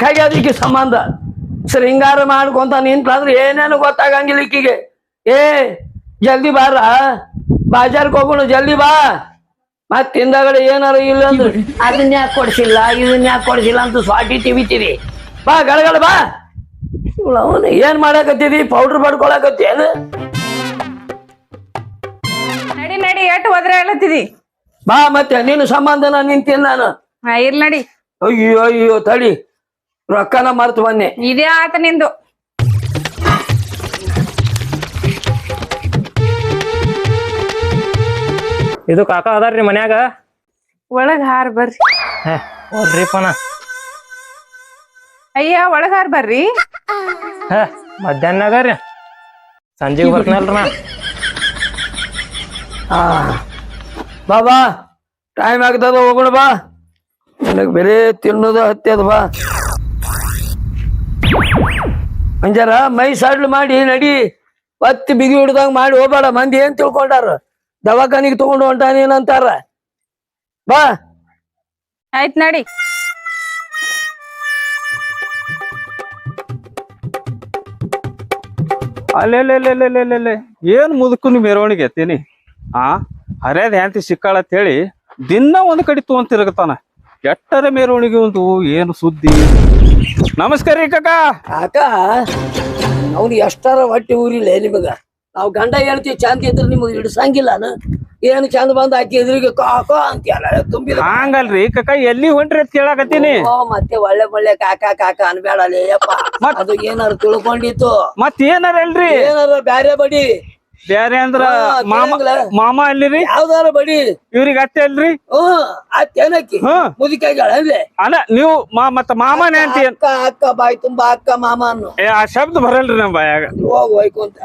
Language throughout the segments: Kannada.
ಸಾಕಾಗ್ಯದ ಅದಕ್ಕೆ ಸಂಬಂಧ. ಶೃಂಗಾರ ಮಾಡ್ಕೊಂತ ನಿಂತ್ಲಾದ್ರೆ ಏನೇನು ಗೊತ್ತಾಗಂಗಿಲ್ಲ ಈಕಿಗೆ. ಏ ಜಲ್ದಿ ಬಾರ. ಬಾಜಾರ್ಗೆ ಹೋಗೋಣ ಜಲ್ದಿ ಬಾ. ಮತ್ ಹಿಂದಗಡೆ ಏನಾರ ಇಲ್ಲ ಅಂದ್ರೆ. ಅದನ್ನ ಯಾಕೆ ಕೊಡ್ಸಿಲ್ಲ? ಇದನ್ನ ಯಾಕೆ ಕೊಡ್ಸಿಲ್ಲ ಅಂತ ಸ್ವಾಟಿ ತಿವಿತೀರಿ. ಬಾ ಗಳಗಳ ಬಾ. ಅವನು ಏನ್ ಮಾಡಾಕತ್ತಿದಿ ಪೌಡರ್ ಬಡ್ಕೊಳಕತ್ತಿ ಏನು? ನಡಿ ನಡಿ ಎಟ್ ಹೋದ್ರೆ ಹೇಳತ್ತಿದಿ ಬಾ ಮತ್ತೆ ನಿನ್ನ ಸಂಬಂಧನ ನಿಂತೀನಿ ನಾನು. ಹಾ ಇರ್ಲಿ ನಡಿ. ಅಯ್ಯೋ ಅಯ್ಯೋ ತಡಿ. ರೊಕ್ಕನ ಮರ್ತು ಬನ್ನಿ. ಇದೇ ಆತ ನಿಂದು. ಇದು ಕಾಕ ಅದಾರ್ರಿ ಮನ್ಯಾಗ? ಒಳಗ್ ಹಾರ್ ಬರ್ರಿ. ಹೇ ಪನ ಅಯ್ಯ ಒಳಗ್ ಹಾರ್ ಬರ್ರಿ. ಹ ಮಧ್ಯಾಹ್ನಾಗ ರೀ. ಸಂಜೆಗೆ ಬರ್ತೀನಲ್ರಿ ನಾ. ಹಾ ಬಾ ಬಾ. ಟೈಮ್ ಆಗ್ತದ ಹೋಗೋಣ ಬಾ. ನನಗೆ ಬೇರೆ ತಿನ್ನೋದು ಹತ್ಯದ ಬಾ. ಮಂಜಾರ ಮೈ ಸಡ್ಲು ಮಾಡಿ ನಡಿ. ಒತ್ತಿ ಬಿಗಿ ಹಿಡ್ದಂಗ ಮಾಡಿ ಹೋಗ್ಬೇಡ ಮಂದಿ ಏನ್ ತಿಳ್ಕೊಂಡಾರ? ದವಾಖಾನಿಗೆ ತಗೊಂಡು ಹೊಂಟಾನೇನಂತಾರ ಬಾ. ಆಯ್ತ್ ನಡಿ. ಅಲ್ಲೆಲ್ಲೆಲ್ಲೆಲ್ಲೆಲ್ಲೆಲ್ಲೆ ಏನ್ ಮುದುಕುನಿ ಮೆರವಣಿಗೆ ಎತ್ತೀನಿ? ಆ ಹರ್ಯಾದ ಹ್ಯಾಂತಿ ಸಿಕ್ಕಾಳ ಹೇಳಿ ದಿನ ಒಂದ್ ಕಡೆ ತೊಗೊಂತಿರ್ಗತಾನ ತಿರುಗತಾನ ಎಟ್ಟರೆ ಮೆರವಣಿಗೆ ಒಂದು ಏನು ಸುದ್ದಿ? ನಮಸ್ಕಾರ ರೀ ಕಾಕ. ಕಾಕ ಅವ್ನು ಎಷ್ಟಾರ ಹೊಟ್ಟೆ ಊರಿಲ್ಲ ನಿಮಗ. ನಾವು ಗಂಡ ಹೇಳ್ತೀವಿ ಚಂದ ಇದ್ರೆ ನಿಮಗೆ ಹಿಡ್ಸಂಗಿಲ್ಲ ಏನು ಚಂದ ಬಂದ್ ಹಾಕಿ ಎದುರಿಗೆ ಕಾಕೋ ಅಂತೀಯಲ್ಲ ತುಂಬಿದ. ಹಂಗಲ್ರಿ ಕಾಕ ಎಲ್ಲಿ ಹೊಂಟ್ರಿ ಅಂತ ಕೇಳಾಕತ್ತೀನಿ. ಓ ಮತ್ತೆ ಒಳ್ಳೆ ಒಳ್ಳೆ ಕಾಕ ಕಾಕ ಅನ್ಬೇಡಲೇ ಯಪ್ಪ ಅದು ಏನಾರು ತಿಳ್ಕೊಂಡಿತ್ತು? ಮತ್ ಏನಾರ ಅಲ್ರಿ? ಏನಾರ ಬ್ಯಾರೆ ಬಡಿ? ಬ್ಯಾರೆ ಅಂದ್ರ ಮಾಮ. ಮಾಮ ಅಲ್ಲಿರಿ ಯಾವ್ದಾರ ಬಡಿ. ಇವ್ರಿಗೆ ಅತ್ತೆ ಅಲ್ರಿ ಹ್ಮ್ ಹ್ಮ್ ಮುದುಕಾಗ್ಯಾಳ ಅಲ್ಲೇ? ಅಲ್ಲ ನೀವು ಮಾ ಮತ್ತ ಮಾಮನೇ ಅಂತ ಅಕ್ಕ ಅಕ್ಕ ಬಾಯಿ ತುಂಬಾ ಅಕ್ಕ ಮಾಮ ಅನ್ನು. ಏ, ಆ ಶಬ್ದ ಬರಲ್ರಿ ನಮ್ ಬಾಯಾಗ. ಹೋಗ್ ಹೊಯ್ಕೊಂತ.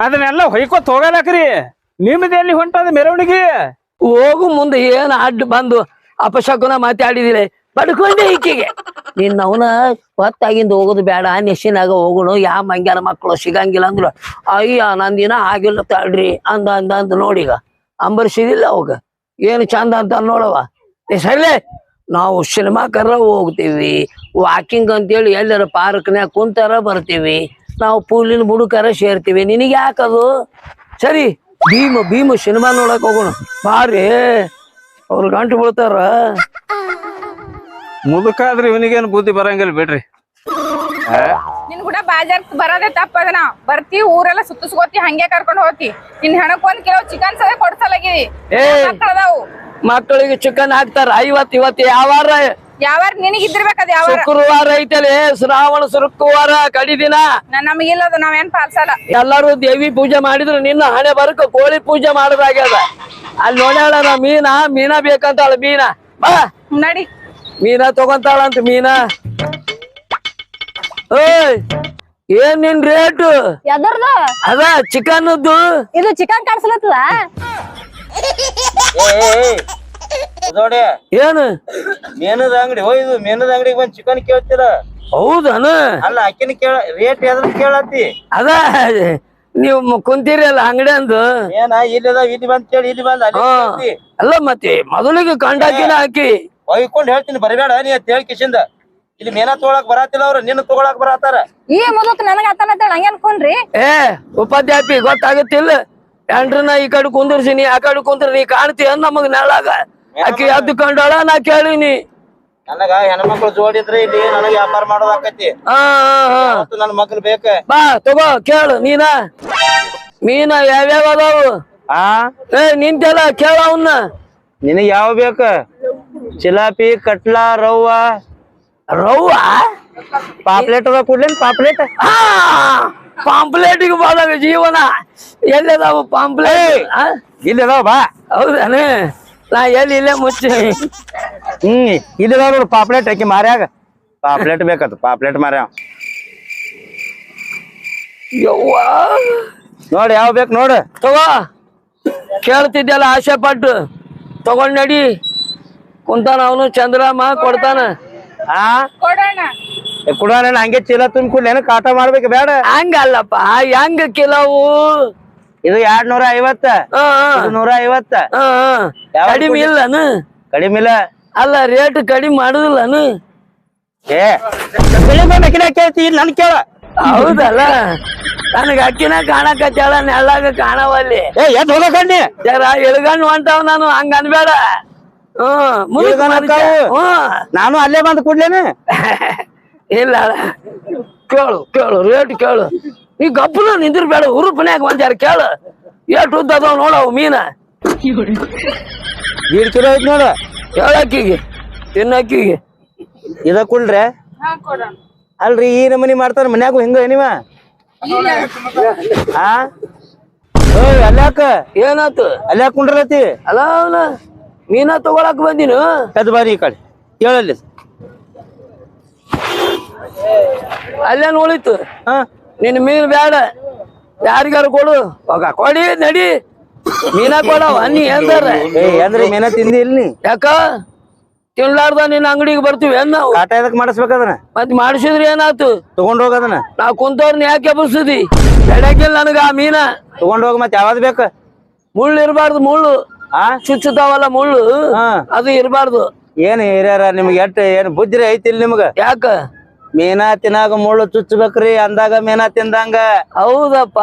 ಅದನ್ನೆಲ್ಲ ಹೊಯ್ಕೋತ್ ಹೋಗಲಕ್ರಿ. ನಿಮ್ದ ಎಲ್ಲಿ ಹೊಂಟದ ಮೆರವಣಿಗೆ? ಹೋಗು ಮುಂದೆ ಏನ್ ಅಡ್ಡ ಬಂದು ಅಪಶಕುನ ಮಾತಾಡಿದಿರಿ. ಪಡ್ಕೊಂಡೆ ಈಕೆಗೆ. ನಿನ್ನ ಅವನ ಹೊತ್ತಾಗಿಂದ ಹೋಗೋದು ಬೇಡ ನೆಶಿನಾಗ ಹೋಗೋಣ, ಯಾ ಮಂಗ್ಯಾನ ಮಕ್ಕಳು ಸಿಗಂಗಿಲ್ಲ ಅಂದ್ರು. ಅಯ್ಯ ನಂದಿನ ಆಗಿಲ್ಲ ತಡ್ರಿ, ಅಂದ ಅಂದ ಅಂದ ನೋಡೀಗ ಅಂಬರ್ಸಿದಿಲ್ಲ ಅವಾಗ. ಏನು ಚಂದ ಅಂತ ನೋಡವ ಸರಿಲೇ, ನಾವು ಸಿನಿಮಾಕರ ಹೋಗ್ತೀವಿ ವಾಕಿಂಗ್ ಅಂತೇಳಿ ಎಲ್ಲರ ಪಾರ್ಕ್ನ್ಯಾಗ ಕುಂತಾರ ಬರ್ತೀವಿ. ನಾವು ಪೂಲಿನ ಬುಡುಕರ ಸೇರ್ತೀವಿ. ನಿನಗೆ ಯಾಕದು ಸರಿ, ಭೀಮ ಭೀಮ ಸಿನಿಮಾ ನೋಡಕ್ ಹೋಗೋಣ. ಬಾರಿ, ಅವ್ರು ಗಂಟು ಮುದುಕಾದ್ರೆ ಇವನಿಗೇನು ಬುದ್ಧಿ ಬರಂಗಿಲ್ಲ ಬಿಡ್ರಿ. ನಿನ್ ಕೂಡ ಬಾಜಾರ್ ಬರೋದೇ ನಾವ್ ಬರ್ತಿ ಊರೆಲ್ಲ ಸುತ್ತಿಸ್ಕೋತಿ ಹಂಗೆ ಕರ್ಕೊಂಡ್ ಹೋಗ್ತಿ. ನಿನ್ ಹೆಣಕ್ ಒಂದ್ ಕಿಲೋ ಚಿಕನ್ ಸದೇ ಕೊಡ್ಸಲಾಗಿದಿ ಏ. ಮಕ್ಕಳದಾವು. ಮಕ್ಕಳಿಗೆ ಚಿಕನ್ ಹಾಕ್ತಾರ ಐವತ್ ಇವತ್ ಯಾವಾರ? ಯಾವಾರ ನಿನಗ್ ಇದ್ದಿರ್ಬೇಕದ ಯಾವ ಶುಕ್ರವಾರ ಐತಲೆ ಶ್ರಾವಣ ಶುಕ್ರವಾರ ಕಡಿ ದಿನ. ನಮಗಿಲ್ಲದ ನಾವೇನ್ ಪಾಲ್ಸಲ್ಲ ಎಲ್ಲಾರು ದೇವಿ ಪೂಜೆ ಮಾಡಿದ್ರು ನಿನ್ನ ಹಣೆ ಬರಕ ಕೋಳಿ ಪೂಜೆ ಮಾಡೋದಾಗ್ಯದ. ಅಲ್ಲಿ ನೋಡ್ಯಾಳ ನಾ ಮೀನಾ ಮೀನಾ ಬೇಕಂತಾಳ ಮೀನಾ. ಬಾ. ನಡಿ. ಮೀನಾ ತಗೊಂತಾಳಂತ ಮೀನಾ. ಓಯ್ ಏನ್ ನಿನ್ ರೇಟ್? ಎದರ್ದ ಅದ ಚಿಕನ್ದು ಇದು ಚಿಕನ್ ಕಾಣಿಸ್ಲತ್ತಲ್ಲ ನೋಡಿ ಏನು? ಮೇನದ ಅಂಗಡಿ ಹೋಯ್ದು ಮೇನದ ಅಂಗಡಿಗೆ ಬಂದ್ ಚಿಕನ್ ಕೇಳ್ತೀರ? ಹೌದನ? ಅಲ್ಲ ಅಕ್ಕಿನ ಕೇಳ ರೇಟ್ ಎದ್ರ ಕೇಳತ್ತಿ? ಅದ ನೀವು ಕುಂತೀರಿ ಅಲ್ಲ ಅಂಗಡಿ ಅಂದು? ಏನ ಇಲ್ಲಿ ಇಲ್ಲಿ ಬಂದ್ ಕೇಳಿ ಇಲ್ಲಿ ಬಂದ್. ಅಲ್ಲ ಮತ್ತೆ ಮೊದಲಿಗೆ ಕಂಡಾಕಿನ ಹಾಕಿ. ಒಯ್ಕೊಂಡ್ ಹೇಳ್ತೀನಿ ಬರಬೇಡ ನೀ ಅಂತ ಹೇಳಿ ಕಿಶಿಂದ. ಇಲ್ಲಿ ಮೇನಾ ತಗೊಳಕ್ ಬರಾತಿಲ್ಲ ಅವ್ರ ನಿನ್ನ ತಗೊಳಕ್ ಬರತಾರ ಈ ಮುದುಕ್ ನನಗ ಅಂತ ಹಂಗ ಅನ್ಕೊಂಡ್ರಿ ಏ ಉಪಾಧ್ಯಾಪಿ ಗೊತ್ತಾಗುತ್ತಿಲ್ಲ. ನಾ ಈ ಕಡೆ ಕುಂದಿರ್ಸಿನಿ ಆ ಕಡೆ ಕುಂದ್ರ ನೀ ಕಾಣ್ತೀಯ ನಮಗ್ ನೆಳಾಗ ಆಕಿ ಎದ್ದು ಕಂಡಾಳ ನಾ ಕೇಳಿನಿ. ನನಗ ಹೆಣ್ಮಕ್ಳು ಜೋಡಿದ್ರೆ ಇಲ್ಲಿ ನನಗ ವ್ಯಾಪಾರ ಮಾಡೋದಾಕತಿ ಹಾ ಹಾ ಹಾ. ಅವತ್ತು ನನ್ ಮಕ್ಳು ಬೇಕ? ಬಾ ತಗೋ ಕೇಳು ನೀನ? ಮೀನ ಯಾವ್ಯಾವ ಅದಾವು? ಆ? ಏ ನಿಂತೆಲ್ಲ ಕೇಳ ಅವನ್ನ ನಿನಗ್ ಯಾವ ಬೇಕ? ಚಿಲಾಪಿ ಕಟ್ಲಾ ರವ್ವ. ರವ್ವ? ಪಾಪ್ಲೆಟ್ ಅದ ಕೊಡ್ಲೇನ್ ಪಾಪ್ಲೆಟ್? ಆ ಪಾಂಪ್ಲೇಟಿಗೆ ಬಾದಾಗ ಜೀವನ ಎಲ್ಲದಾವು ಪಾಂಪ್ಲೇಟ್? ಆ? ಇಲ್ಲಿ ಅದಾವ ಬಾ. ಹೌದಾನೆ ನಾ ಎಲ್ಲಿ ಇಲ್ಲೇ ಮುಚ್ಚಿ. ಹ್ಮ್ ಇಲ್ಲಿದಾವ ನೋಡು ಪಾಪ್ಲೆಟ್ ಹಾಕಿ ಮಾರ್ಯಾಗ. ಪಾಪ್ಲೆಟ್ ಬೇಕದ ಪಾಪ್ಲೆಟ್ ಮಾರ್ಯಾವ. ಯವ್ವ! ನೋಡಿ ಯಾವ ಬೇಕು ನೋಡು. ತಗೋ. ಕೇಳ್ತಿದ್ದೆಲ್ಲ ಆಸೆ ಪಟ್ಟು ತಗೊಂಡ್ ನಡಿ. ಕುಂತಾನ ಅವನು ಚಂದ್ರಮ್ಮ ಕೊಡ್ತಾನ. ಆ? ಕೊಡೋಣ. ಹಂಗೆ ಚೀಲ ತುಂಬಿಕೊಡ್ಲೇನು ಕಾಟ ಮಾಡ್ಬೇಕು ಬೇಡ. ಹಂಗಲ್ಲಪ್ಪ ಹೆಂಗ ಕಿಲವು? ಇದು ಎರಡ್ ನೂರ ಐವತ್ತ ನೂರ ಐವತ್ತ. ಕಡಿಮೆ ಇಲ್ಲ ಇಲ್ಲನು? ಕಡಿಮೆ ಇಲ್ಲ. ಅಲ್ಲ ರೇಟ್ ಕಡಿಮೆ ಮಾಡುದಿಲ್ಲನು? ಏ ಬೆಳಿ ಬೇಕಿನ ಕೇಳ್ತಿ ನನ್ ಕೇಳ. ಹೌದಲ್ಲ? ನನಗ ಅಕ್ಕಿನ ಕಾಣಕತ್ತಾಳ ನೆಳ್ಳಾಗ ಕಾಣವಲ್ಲಿ. ಏ ಎದ್ ಹೋಗಕಂಡಿ ಜರ ಇಳ್ಗಣ್ಣು ನಾನು ಹಂಗ ಅನ್ಬೇಡ ನಾನು ಅಲ್ಲೇ ಬಂದು ಕೂಡ್ಲೇನೆ? ಇಲ್ಲ ಕೇಳು ಕೇಳು ರೇಟ್ ಕೇಳು. ಈ ಗಪ್ಪನ ನಿಂದಿರ್ಬೇಡ ಹುರುಪನ್ಯಾಗ ಒಂದ್ಯಾರ ಕೇಳು. ಎಷ್ಟು ಉದ್ದ ಅದಾವ ನೋಡವು ಮೀನ. ದೀಡ್ ಕಿಲೋ ಐತಿ ನೋಡು. ಹೇಳಕ್ಕಿಗೆ ತಿನ್ನಕ್ಕಿಗೆ ಇದ ಕುಳ್ರೆ ಹಾ ಕೊಡೋಣ. ಅಲ್ರಿ ಈ ನಮನಿ ಮಾಡ್ತಾರ ಮನ್ಯಾಗು ಹಿಂಗ ನೀವ? ಆ? ಓಯ್ ಅಲ್ಯಾಕ? ಏನಾತು? ಅಲ್ಲಾಕ ಕುಂಡ್ರಲತಿ ಅಲ್ಲ ಮೀನ ತಗೊಳಕ್ ಬಂದಿನ? ಎದ್ ಬಾರಿ ಈ ಕಡೆ. ಹೇಳಲ್ಲಿ. ಅಲ್ಲೇನ್ ಉಳಿತು ಹಾ. ನಿನ್ ಮೀನ್ ಬೇಡ ಯಾರಿಗಾರು ಕೊಡು. ಹೋಗ ಕೊಡಿ ನಡಿ. ಮೀನ ಕೊಡವ ನೀ ಎಂದಾರ ಏ ಅಂದ್ರೆ ಮೇನ ತಿಂದಿ ಇಲ್ಲಿ ಯಾಕ? ತಿನ್ಲಾರ್ದ ನಿನ್ನ ಅಂಗಡಿಗೆ ಬರ್ತೀವಿ ಏನ್ ನಾವು? ಕಾಟ ಎದಕ್ ಮಾಡಿಸ್ಬೇಕದನ್ನ ಮತ್ ಮಾಡಿಸಿದ್ರಿ ಏನಾತು? ತಗೊಂಡ್ ಹೋಗದನ್ನ ನಾವ್ ಕುಂತವ್ರನ್ನ ಯಾಕೆ ಬಸದಿ ಬೆಳಗ್ಗೆ ನನಗ ಆ ಮೀನ. ತಗೊಂಡ್ ಹೋಗ ಮತ್ ಯಾವ್ದ್ ಬೇಕ? ಮುಳ್ಳು ಇರಬಾರ್ದು ಮುಳ್ಳು. ಚುಚ್ಚುತ್ತಾವಲ್ಲ ಮುಳ್ಳು? ಅದು ಇರಬಾರ್ದು. ಏನ್ ಹಿರಿಯರ ನಿಮ್ಗೆ ಎಟ್ಟು ಏನ್ ಬುದ್ಧಿರಿ ಐತಿಲ್ ನಿಮ್ಗ? ಯಾಕ? ಮೀನಾ ತಿನ್ನಾಗ ಮುಳ್ಳು ಚುಚ್ಚಬೇಕ್ರಿ ಅಂದಾಗ ಮೀನಾ ತಿಂದಂಗ. ಹೌದಪ್ಪ.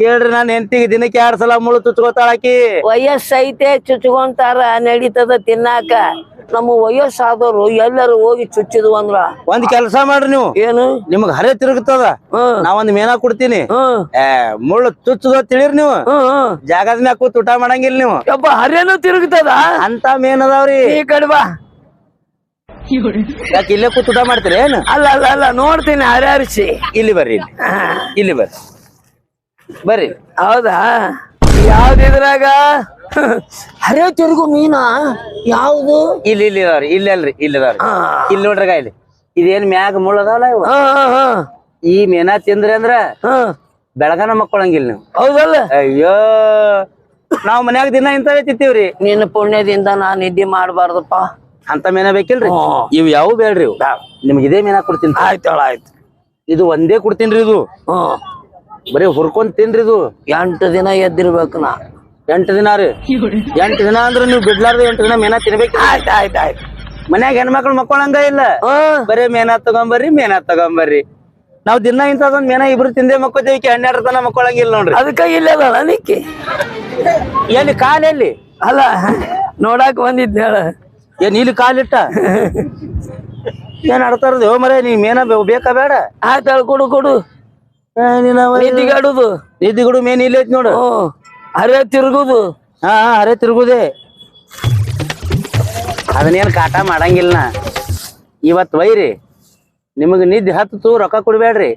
ಕೇಳ್ರಿ ನಾನ್ ಹೆಂಡತಿಗೆ ದಿನಕ್ಕೆ ಎರಡ್ ಸಲ ಮುಳ್ಳು ಚುಚ್ಕೋತಾಳಕಿ ವಯಸ್ಸೈತೆ ಚುಚ್ಕೊಂತಾರ ನಡೀತದ ತಿನ್ನಾಕ. ನಮ್ಮ ವಯಸ್ಸಾದವರು ಎಲ್ಲರೂ ಹೋಗಿ ಚುಚ್ಚಿದ್ವು ಅಂದ್ರ ಒಂದ್ ಕೆಲಸ ಮಾಡ್ರಿ ನೀವು. ಏನು? ನಿಮ್ಗೆ ಹರೇ ತಿರುಗುತ್ತದ? ನಾವೊಂದ್ ಮೇನಾ ಕೊಡ್ತೀನಿ. ಏ ಮುಳ್ಳು ಚುಚ್ಚದ ತಿಳಿರಿ ನೀವು? ಜಾಗದ ಮ್ಯಾಗ ಕೂತ್ ಊಟ ಮಾಡಂಗಿಲ್ಲ ನೀವು. ಯಪ್ಪ ಹರೇನು ತಿರುಗ್ತದ? ಅಂತ ಮೀನ್ ಅದಾವ್ರಿ. ಈ ಕಡೆ ಬಾ. ಯಾಕೆ ಇಲ್ಲೇ ಕೂತ್ ಊಟ ಮಾಡ್ತೀರಿ ಏನು? ಅಲ್ಲ ಅಲ್ಲ ಅಲ್ಲ ನೋಡ್ತೀನಿ ಹರಿಸಿ. ಇಲ್ಲಿ ಬರ್ರಿ ಇಲ್ಲಿ. ಇಲ್ಲಿ ಬರ್ರಿ. ಬರ್ರಿ. ಹೌದಾ? ಯಾವ್ದಿದ್ರಾಗ ಹರೇ ತಿರುಗು ಮೀನ? ಯಾವ್ದು? ಇಲ್ಲಿ ಇಲ್ಲಿ ಇಲ್ಲ ಇಲ್ಲ ಅಲ್ರಿ ಇಲ್ಲಿ ಇಲ್ಲಿ ನೋಡ್ರಿ ಇಲ್ಲಿ. ಇದೇನ್ ಮ್ಯಾಗ ಮುಳ್ಳು ಅದಾವಲ್ಲ ಇವ? ಹಾ ಹಾ ಹಾ. ಈ ಮೀನಾ ತಿಂದ್ರಿ ಅಂದ್ರ ಬೆಳಗನ ಮಕ್ಕೊಳಂಗಿಲ್ಲ ನೀವು. ಹೌದಲ್ಲ? ಅಯ್ಯೋ. ನಾವ್ ಮನ್ಯಾಗ ದಿನ ಇಂತವೇ ತಿಂತೀವ್ರಿ. ನಿನ್ನ ಪುಣ್ಯದಿಂದ ನಾ ನಿದ್ದೆ ಮಾಡಬಾರ್ದಪ್ಪ. ಅಂತ ಮೀನ ಬೇಕಿಲ್ರಿ. ಇವ್ ಯಾವ ಬೇಡ್ರಿ ಇವು? ನಿಮ್ಗೆ ಇದೇ ಮೀನಾ ಕೊಡ್ತೀನಿ. ಆಯ್ತು ಆಯ್ತು. ಇದು ಒಂದೇ ಕೊಡ್ತೀನ್ರಿ ಇದು. ಬರೀ ಹುರ್ಕೊಂಡ್ ತಿನ್ರಿ ಇದು. ಎಂಟು ದಿನ ಎದ್ದಿರ್ಬೇಕು ನಾ. ಎಂಟು ದಿನ ರೀ. ಎಂಟು ದಿನ ಅಂದ್ರೆ ನೀವು ಬಿಡ್ಲಾರ್ದು ಎಂಟು ದಿನ ಮೇನಾ ತಿನ್ಬೇಕು. ಆಯ್ತು ಆಯ್ತು ಆಯ್ತು. ಮನ್ಯಾಗ ಹೆಣ್ಮಕ್ಳು ಮಕ್ಕೊಳಂಗ ಇಲ್ಲ. ಬರೀ ಮೇನಾ ತಗೊಂಬರ್ರಿ ಮೇನಾ ತಗೊಂಬರ್ರಿ. ನಾವ್ ದಿನ ಇಂಥದೊಂದ್ ಮೇನಾ ಇಬ್ರು ತಿಂದೆ ಮಕ್ಕೋತೇವಿ ಹನ್ನೆರಡು ತನ ಮಕ್ಕೊಳಂಗಿಲ್ಲ ನೋಡ್ರಿ. ಅದಕ್ಕ ಇಲ್ಲೇ ನಿಕ್ಕಿ ಎಲ್ಲಿ ಕಾಲ್ ಎಲ್ಲಿ? ಅಲ್ಲ ನೋಡಾಕ ಬಂದಿದ್ ಹೇಳ. ಏನ್ ಇಲ್ಲಿ ಕಾಲಿಟ್ಟ? ಏನ್ ಆಡ್ತಾರದು ಮರ ನೀ ಮೇನಾ ಬೇಕಾ ಬೇಡ? ಆಯ್ತು ಕೊಡು ಕೊಡು. ನಿದ್ದಿಗಾಡುದು. ನಿದ್ದಿಗಡು ಮೇನ್ ಇಲ್ಲಿ ಐತಿ ನೋಡು. ಹರೇ ತಿರುಗುದು. ಹಾ ಅರೆ ತಿರುಗುದೆ. ಅದನ್ನೇನು ಕಾಟ ಮಾಡಂಗಿಲ್ಲ ಇವತ್ತು ಇವತ್ ಒಯ್ರಿ ನಿಮಗ್ ನಿದ್ದೆ ಹತ್ತು ರೊಕ್ಕ ಕೊಡಬೇಡ್ರಿ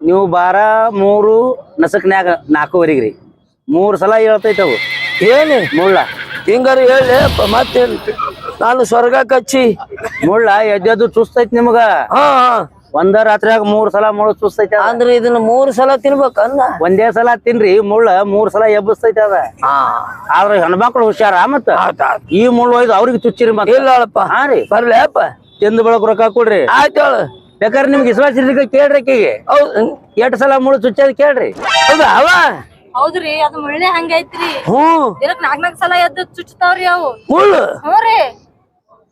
ನೀವು ಬಾರ ಮೂರು ನಸಕ್ನ್ಯಾಗ ನಾಲ್ಕೂವರೆಗೆ ರೀ ಮೂರು ಸಲ ಹೇಳ್ತೈತವು ಏನು? ಮುಳ್ಳ. ಹಿಂಗಾರ ಹೇಳಿ ಮತ್ತೇನು? ನಾನು ಸ್ವರ್ಗ ಕಚ್ಚಿ ಮುಳ್ಳ ಎದ್ದೆದ್ದು ಚುಸ್ತೈತಿ ನಿಮಗ. ಹಾ ಹಾ. ಒಂದ ರಾತ್ರಿಯಾಗ ಮೂರ್ ಸಲ ಮುಳ್ಳು ಚುಸ್ತೈತೆ ಅದ. ಅಂದ್ರೆ ಇದನ್ನ ಮೂರ್ ಸಲ ತಿನ್ಬೇಕನ್ನ ಒಂದೇ ಸಲ ತಿನ್ರಿ ಮುಳ್ಳ ಮೂರ್ ಸಲ ಎಬ್ಬಸ್ತೈತೆ ಅದ. ಹಾ. ಆದ್ರೆ ಹೆಣ್ಮಕ್ಳು ಹುಷಾರ ಮತ್ತ. ಈ ಮುಳ್ಳು ಒಯ್ದು ಅವ್ರಿಗೆ ಚುಚ್ಚಿರಿ ಮತ್ತ? ಇಲ್ಲ ಅಳಪ್ಪ. ಹಾ ರೀ. ಬರ್ಲಪ್ಪ ಅಪ್ಪ. ತಿಂದ ಬಳಕ ರೊಕ್ಕ ಕೊಡ್ರಿ. ಆಯ್ತು ಹೇಳು. ಬೇಕಾದ್ರೆ ನಿಮ್ಗೆ ವಿಶ್ವಾಸ ಇರ್ಲಿಕ್ಕೆ ಕೇಳ್ರಿ ಆಕಿಗೆ ಹೌದು. ಎಷ್ಟ್ ಸಲ ಮುಳ್ಳು ಚುಚ್ಚೋದ್ ಕೇಳ್ರಿ. ಹೌದಾ? ಅವ? ಹೌದ್ರಿ ಅದು ಮುಳ್ಳೆ ಹಂಗೈತ್ರಿ ಹ್ಮ್ ದಿನಕ್ ನಾಕ್ ನಾಕ್ ಸಲ ಎದ್ದು ಚುಚ್ಚತಾವ್ರಿ ಅವು. ಮುಳ್ಳು? ಹ್ಞೂ ರೀ.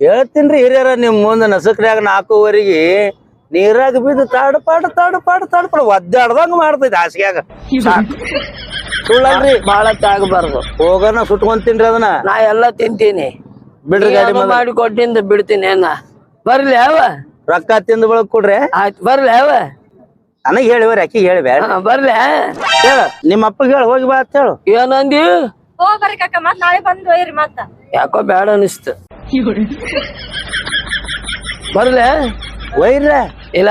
ಹೇಳ್ತೀನ್ರಿ ಹಿರಿಯರ ನಿಮ್ ಮುಂದೆ ನಸಕ್ನ್ಯಾಗ ನಾಲ್ಕೂವರೆಗೆ ನೀರಾಗ ಬಿದ್ದು ತಾಡು ಪಾಡು ತಾಡು ಪಾಡು ತಾಡು ಪಾಡು. ಒದ್ದಾಡ್ದಂಗ ಮಾಡ್ತೈತಿ ಹಾಸಿಗ್ಯಾಗ. ಸುಳ್ಳಲ್ರಿ ಬಾಳ ತಾಗಬಾರ್ದು ಹೋಗೋಣ ಸುಟ್ಕೊಂಡ್ ತಿನ್ರಿ ಅದನ್ನ. ನಾ ಎಲ್ಲ ತಿಂತೀನಿ. ಬಿಡ್ರಿ ಗಾಡಿ ಮಾಡಿ ಕೊಟ್ಟಿಂದ ಬಿಡ್ತೀನಿ ಏನ ಬರ್ಲಿ ಯಾವ ರೊಕ್ಕ ತಿಂದ ಬಳಕ್ ಕೊಡ್ರಿ. ಆಯ್ತು ಬರ್ಲಿ ನನಗೆ ನನಗ್ ಹೇಳಿವ್ರಿ ಅಕ್ಕಿ ಹೇಳಿ ಬೇಡ ಹಾ, ಬರ್ಲಿ ಹೇಳ ನಿಮ್ಮ ಅಪ್ಪಗೆ ಹೇಳಿ ಹೋಗಿ ಬಾ ಅಂತ ಹೇಳು. ಏನಂದಿ? ಕಾಕ ಮತ್ ನಾಳೆ ಬಂದ್ ಒಯ್ರಿ ಮತ್ತ. ಯಾಕೋ ಬೇಡ ಅನಿಸ್ತು. ಬರ್ಲಿ ಒಯ್ರ ಇಲ್ಲ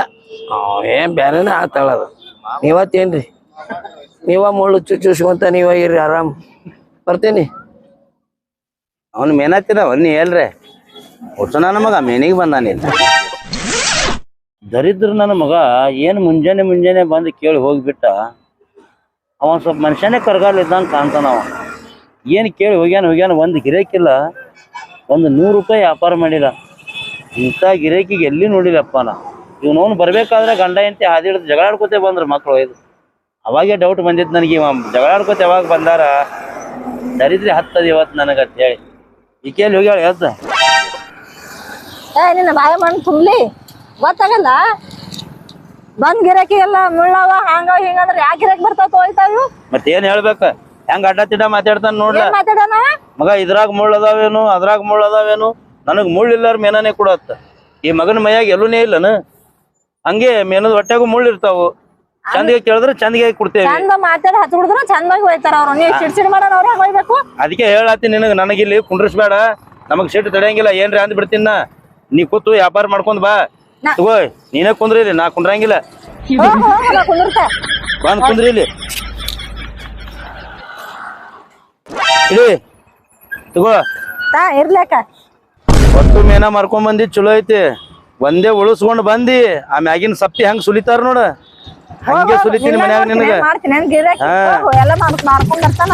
ಏನ್ ಬೇರೆನೇ ಆತಾಳದು ನೀವ ತಿನ್ರಿ ನೀವ ಮುಳ್ಳು ಚುಚ್ಚುಸ್ಕೊಂತ ನೀವ ಇರ್ರಿ ಆರಾಮ್. ಬರ್ತೀನಿ. ಅವ್ನು ಮೇನತ್ತಿನ ನೀ ಹೇಳ್ರಿ. ಹುಚ್ಚ ನನ್ನ ಮಗ, ಮೇನಿಗೆ ಬಂದಾನಿಲ್ಲ ದರಿದ್ರ ನನ್ನ ಮಗ, ಏನು ಮುಂಜಾನೆ ಮುಂಜಾನೆ ಬಂದು ಕೇಳಿ ಹೋಗ್ಬಿಟ್ಟ. ಅವ ಸ್ವಲ್ಪ ಮನುಷ್ಯನೇ ಕರ್ಗಾಲ ಇದ್ದಂಗೆ ಕಾಣ್ತಾನ ಅವ. ಏನು ಕೇಳಿ ಹೋಗ್ಯಾನ ಹೋಗ್ಯಾನ, ಒಂದು ಗಿರೇಕಿಲ್ಲ, ಒಂದು ನೂರು ರೂಪಾಯಿ ವ್ಯಾಪಾರ ಮಾಡಿಲ್ಲ. ಇಂಥ ಗಿರಾಕಿಗೆ ಎಲ್ಲಿ ನೋಡಿಲ್ಲಪ್ಪ ನಾ. ಇವನವನು ಬರ್ಬೇಕಾದ್ರೆ ಗಂಡ ಹೆಂಡತಿ ಹಾದಿ ಹಿಡಿದು ಜಗಳಾಡ್ಕೋತೆ ಬಂದ್ರು ಮಕ್ಳು ಇದು. ಅವಾಗೇ ಡೌಟ್ ಬಂದಿತ್ತು ನನಗೆ ಇವ ಜಗಳಾಡ್ಕೋತೆ ಯಾವಾಗ ಬಂದಾರ? ದರಿದ್ರಿ ಹತ್ತದ ಇವತ್ತು ನನಗೆ ಅಂತ ಹೇಳಿ ಈಕೆಯಲ್ಲಿ ಹೋಗ್ಯಾಳ ಹೇಳ್ತ ಏ ನಿನ್ನ ಬಾಯ ಮಣ್ಣು ತುಂಬಲಿ. ಗೊತ್ತಾಗಲ್ಲ ಬಂದ್ ಗಿರಾಕಿ ಎಲ್ಲ ಮುಳ್ಳವ ಹಂಗ ಹಿಂಗಂದ್ರೆ ಯಾಕೆ ಗಿರಾಕಿ ಬರ್ತಾವ ಹೋಯ್ತಾವು ಮತ್ತೆ ಏನ್ ಹೇಳ್ಬೇಕ? ಹೆಂಗ ಅಡ್ಡ ತಿಡ್ಡ ಮಾತಾಡ್ತಾನ ನೋಡ್ಲ. ಏನ್ ಮಾತಾಡೋಣ ಮಗ ಇದ್ರಾಗ ಮುಳ್ಳು ಅದಾವೇನು ಅದ್ರಾಗ ಮುಳ್ಳು ಅದಾವೇನು ನನಗ್ ಮುಳ್ಳು ಇಲ್ಲಾರ ಮೇನಾನೇ ಕೊಡತ್ತ. ಈ ಮಗನ ಮೈಯಾಗ ಎಲ್ಲೂನೇ ಇಲ್ಲನ? ಹಂಗೆ ಮೇನದ ಹೊಟ್ಟೆಗು ಮುಳ್ಳು ಇರ್ತಾವು. ಚಂದಿಗೆ ಕೇಳಿದ್ರೆ ಚಂದಿಗೆ ಕೊಡ್ತೇವೆ. ಚಂದ ಮಾತಾಡಿ ಹತ್ತು ಬಿಡಿದ್ರ ಚಂದಾಗಿ ಹೋಯ್ತಾರ ಅವ್ರು. ನೀವು ಚಿಡ್ ಚಿಡ್ ಮಾಡೋಣ ಅವ್ರ ಹೆಂಗ್ ಹೋಯ್ಬೇಕು ಅದಕ್ಕೆ ಹೇಳತ್ತೀನಿ ನಿನಗ ನನಗಿಲ್ಲಿ ಕುಂಡ್ರಿಸ್ಬೇಡ. ನಮಗ್ ಸಿಟ್ಟು ತಡೆಯಂಗಿಲ್ಲ. ಏನ್ರಿ ಅಂದ್ ಬಿಡ್ತೀನ ನಾ. ಕೂತು ವ್ಯಾಪಾರ ಮಾಡ್ಕೊಂಡ್ ಬಾ. ತಗೋ ನೀನೇ ಕುಂದ್ರಿ ಇಲ್ಲಿ. ನಾ ಕುಂಡ್ರಂಗಿಲ್ಲ. ಕುಂದಿರ್ತೆ. ಬಂದ್ ಕುಂದ್ರಿ ಇಲ್ಲಿ. ಇಳಿ ತಗೋ. ತಾ ಇರ್ಲೇಕ ಒಟ್ಟು ಮೇನ ಮಾರ್ಕೊಂಡ್ ಬಂದಿ ಚಲೋ ಐತಿ. ಒಂದೇ ಉಳಿಸ್ಕೊಂಡ್ ಬಂದಿ. ಆ ಮ್ಯಾಗಿನ ಸಪ್ಪಿ ಹಂಗ ಸುಲಿತಾರ ನೋಡ. ಹಂಗೆ ಸುಲಿತೀನಿ ಮನ್ಯಾಗ ನಿನಗ. ಮಾಡ್ತೀನಿ ಗಿರಾಕಿ ಎಲ್ಲ ಮಾಡ್- ಬರ್ತಾನ.